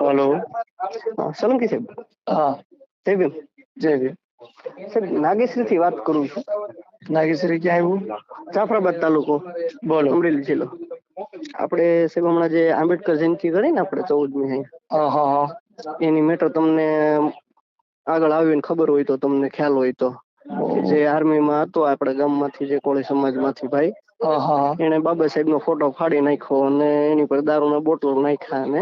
Hello Solanki સાહેબ. હા. જય ભીમ જય ભીમ. સાહેબ નાગેશ્રી થી વાત કરું છું. નાગેશ્રી ક્યાં આવ્યું? જાફરાબાદ તાલુકો બોલો. અમરેલી જિલ્લો. આપણે સાહેબ હમણાં જે આંબેડકર જયંતિ કરી ને આપણે ચૌદમી હા હા એની મેટર તમને આગળ આવીને ખબર હોય તો તમને ખ્યાલ હોય તો. જે આર્મીમાં હતો આપણા ગામમાંથી જે કોળી સમાજમાંથી ભાઈ એને બાબા સાહેબ નો ફોટો ફાડી નાખ્યો અને એની પર દારૂના બોટલ નાખ્યા અને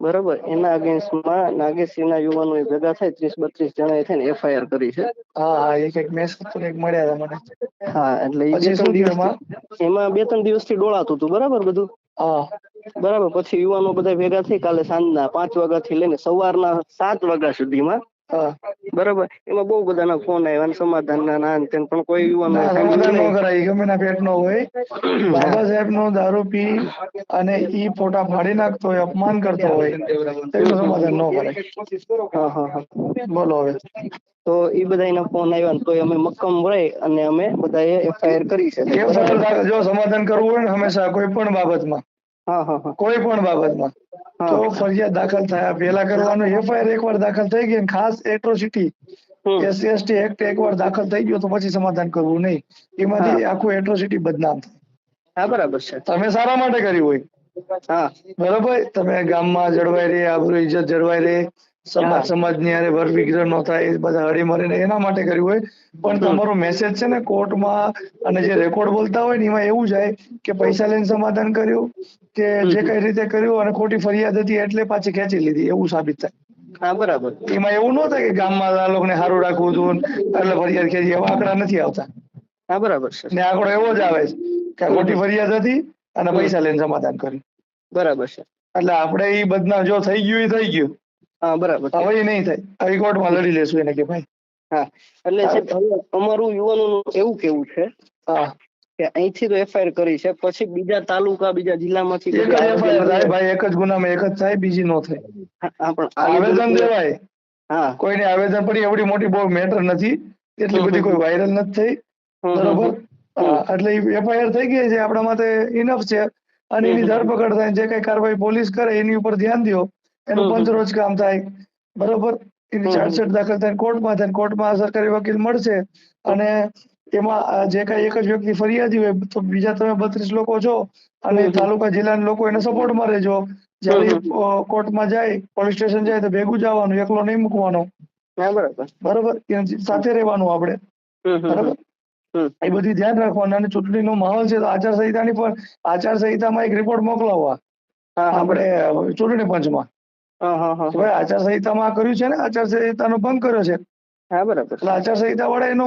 બરોબર. એના અગેન્સ્ટમાં નાગેશીના યુવાનો ભેગા થાય ત્રીસ બત્રીસ જણા થઈને એફઆઈઆર કરી છે. હા એક એક મેસ એક મળ્યા હતા મને. હા એટલે એમાં બે ત્રણ દિવસ દિવસથી ડોળાતું હતું બરાબર બધું? હા. બરાબર. પછી યુવાનો બધા ભેગા થઈ કાલે સાંજના પાંચ વાગ્યા થી લઈને સવારના સાત વાગ્યા સુધીમાં બરાબર. એમાં બહુ બધાના ફોન આવ્યા અને સમાધાનના ના ને તેમ પણ કોઈ યુવાનો ન કરાય ગમે ના પેટ નો હોય. બાબા સાહેબ નો દારૂ પી અને ઈ ફોટા ફાડી નાખતો હોય અપમાન કરતો હોય એનું સમાધાન ન કરાય હા હા હા. બોલો હવે. તો એ બધા એના ફોન આવ્યા તો અમે મક્કમ રહી અને અમે બધાએ એફઆઈઆર કરી છે. જો સમાધાન કરવું હોય ને હંમેશા કોઈ પણ બાબતમાં. હા હા. કોઈ પણ બાબતમાં. તો. ફરિયાદ દાખલ થયા. પહેલા કરવાનું એફઆઈઆર એકવાર દાખલ થઈ ગઈ ખાસ એટ્રોસિટી એસસી એસટી એક્ટ એકવાર દાખલ થઈ ગયો તો પછી સમાધાન કરવું નહીં. એમાંથી આખું એટ્રોસિટી બદનામ થાય. હા બરાબર છે. તમે સારા માટે કર્યું હોય. હા. બરોબર? તમે ગામમાં જળવાઈ રહે આબરૂ ઇજ્જત જળવાઈ રહે. સમાજ સમાજ સમાજની હારે વર વિગ્રહ ન થાય એ બધા હળી મળીને એના માટે કર્યું હોય. પણ. તમારો મેસેજ છે ને કોર્ટમાં અને જે રેકોર્ડ બોલતા હોય ને એમાં એવું જાય કે પૈસા લઈને સમાધાન કર્યું કે જે કઈ રીતે કર્યું અને ખોટી ફરિયાદ હતી એટલે પાછી ખેંચી લીધી એવું સાબિત થાય. હા બરાબર. એમાં એવું ન થાય કે ગામમાં આ લોકોને સારું રાખવું હતું એટલે ફરિયાદ ખેંચી એવા આંકડા નથી આવતા. હા બરાબર છે. ને આંકડો એવો જ આવે છે કે ખોટી ફરિયાદ હતી અને. પૈસા લઈને સમાધાન કર્યું. બરાબર છે. એટલે આપણે એ બદનામ જો થઈ ગયું એ થઈ ગયું. હા બરાબર. હવે એ નહીં થાય. હાઈકોર્ટમાં લડી લેશું એને કે ભાઈ. હા એટલે સાહેબ હવે અમારું યુવાનોનું એવું કેવું છે હા. કે અહીંથી તો એફઆઈઆર કરી છે પછી બીજા તાલુકા બીજા જિલ્લામાંથી એક જ થાય ભાઈ એક જ ગુનામાં એક જ થાય બીજી નો થાય. હા પણ આવેદન દેવાય. હા. કોઈને આવેદન પડી એવડી મોટી બહુ મેટર નથી. એટલી બધી કોઈ વાયરલ નથી થઈ. બરોબર? એટલે એફઆઈઆર થઈ ગઈ છે આપણા માટે ઇનફ છે. અને એની. ધરપકડ થાય જે કઈ કાર્યવાહી પોલીસ કરે એની ઉપર ધ્યાન દો એનું પંચ રોજ કામ થાય. બરોબર? એની. ચાર્જશીટ દાખલ થાય કોર્ટમાં થાય કોર્ટમાં સરકારી વકીલ મળશે. અને એમાં જે કઈ એક જ વ્યક્તિ ફરિયાદી હોય તો બીજા તમે બત્રીસ લોકો છો અને. તાલુકા જિલ્લાના લોકો એને સપોર્ટમાં રહેજો. જ્યારે કોર્ટમાં જાય પોલીસ સ્ટેશન જાય તો ભેગું જવાનું એકલો નહીં મૂકવાનો. બરાબર. બરોબર? સાથે રહેવાનું આપણે. બરોબર. એ બધી ધ્યાન રાખવાનું. અને ચૂંટણીનો માહોલ છે તો આચારસંહિતાની પણ આચારસંહિતામાં એક રિપોર્ટ મોકલાવવા આપણે ચૂંટણી પંચમાં. ભાઈ આચારસંહિતામાં કર્યું છે ને? આચારસંહિતાનો ભંગ કર્યો છે. હા બરાબર. એટલે આચારસંહિતા વાળા એનો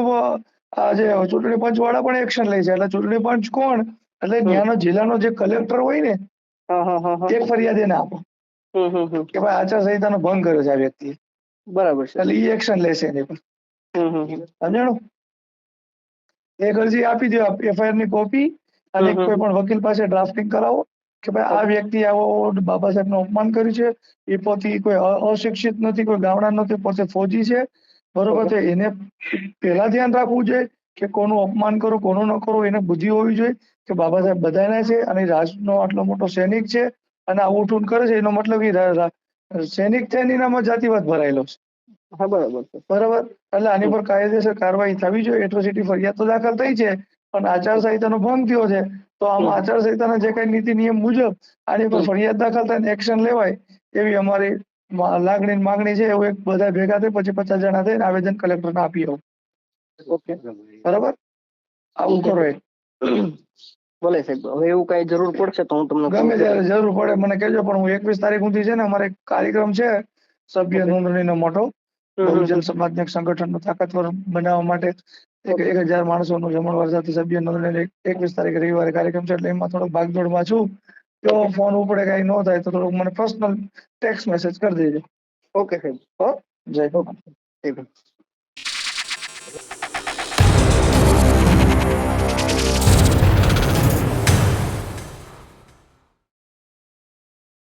જે ચૂંટણી પંચ વાળા પણ એક્શન લે છે. એટલે ચૂંટણી પંચ કોણ? એટલે. ત્યાંનો જિલ્લાનો જે કલેક્ટર હોય ને તે ફરિયાદ એને આપો કે ભાઈ આચારસંહિતાનો ભંગ કર્યો છે આ વ્યક્તિએ. બરાબર છે. એટલે ઈ એક્શન લેશે એની પર હમ સમજાણું? એક અરજી આપી દો એફઆઈઆરની કોપી અને. કોઈ પણ વકીલ પાસે ડ્રાફ્ટિંગ કરાવો. કે ભાઈ આ વ્યક્તિ આવો બાબા સાહેબનું અપમાન કર્યું છે એ પોતે કોઈ અશિક્ષિત નથી કોઈ ગામડા નથી પોતે ફોજી છે. બરોબર છે એને પેલા ધ્યાન રાખવું જોઈએ કે કોનું અપમાન કરો કોનું ન કરો એને બુદ્ધિ હોવી જોઈએ કે બાબા સાહેબ બધાના છે અને રાજનો આટલો મોટો સૈનિક છે અને આવું ઉઠું કરે છે એનો મતલબ એ સૈનિક છે એની નામમાં જાતિવાદ ભરાયેલો છે. હા બરાબર છે. બરાબર? એટલે આની પર કાયદેસર કાર્યવાહી થવી જોઈએ એટ્રોસિટી ફરિયાદ તો દાખલ થઈ છે પણ આચારસંહિતાનો ભંગ થયો છે તો આમ. આચારસંહિતાના જે કઈ નીતિ નિયમ મુજબ આની પર ફરિયાદ દાખલ થાય એક્શન લેવાય એવી અમારી લાગણી માંગણી છે. એવું એક બધા ભેગા થઈ પછી પચાસ જણા થઈને આવેદન કલેક્ટરને આપી આવું ઓકે. બરાબર? આવું કરો એક ભલે સાહેબ હવે એવું કઈ જરૂર પડશે તો હું તમને ગમે ત્યારે જરૂર પડે મને કહેજો પણ હું એકવીસ તારીખ સુધી છે ને અમારે કાર્યક્રમ છે સભ્ય. નોંધણીનો મોટો. બહુજન. સમાજને સંગઠનનો તાકાતવર બનાવવા માટે એક એક હજાર માણસોનું જમણવાર સાથે સભ્ય નોંધણી એકવીસ તારીખે રવિવારે કાર્યક્રમ છે એટલે એમાં થોડોક ભાગદોડમાં છું. જો ફોન ઉપડે કઈ ન થાય તો થોડુંક મને પર્સનલ ટેક્સ્ટ મેસેજ કરી દેજો. ઓકે સાહેબ હો? જય ઓકે સાહેબ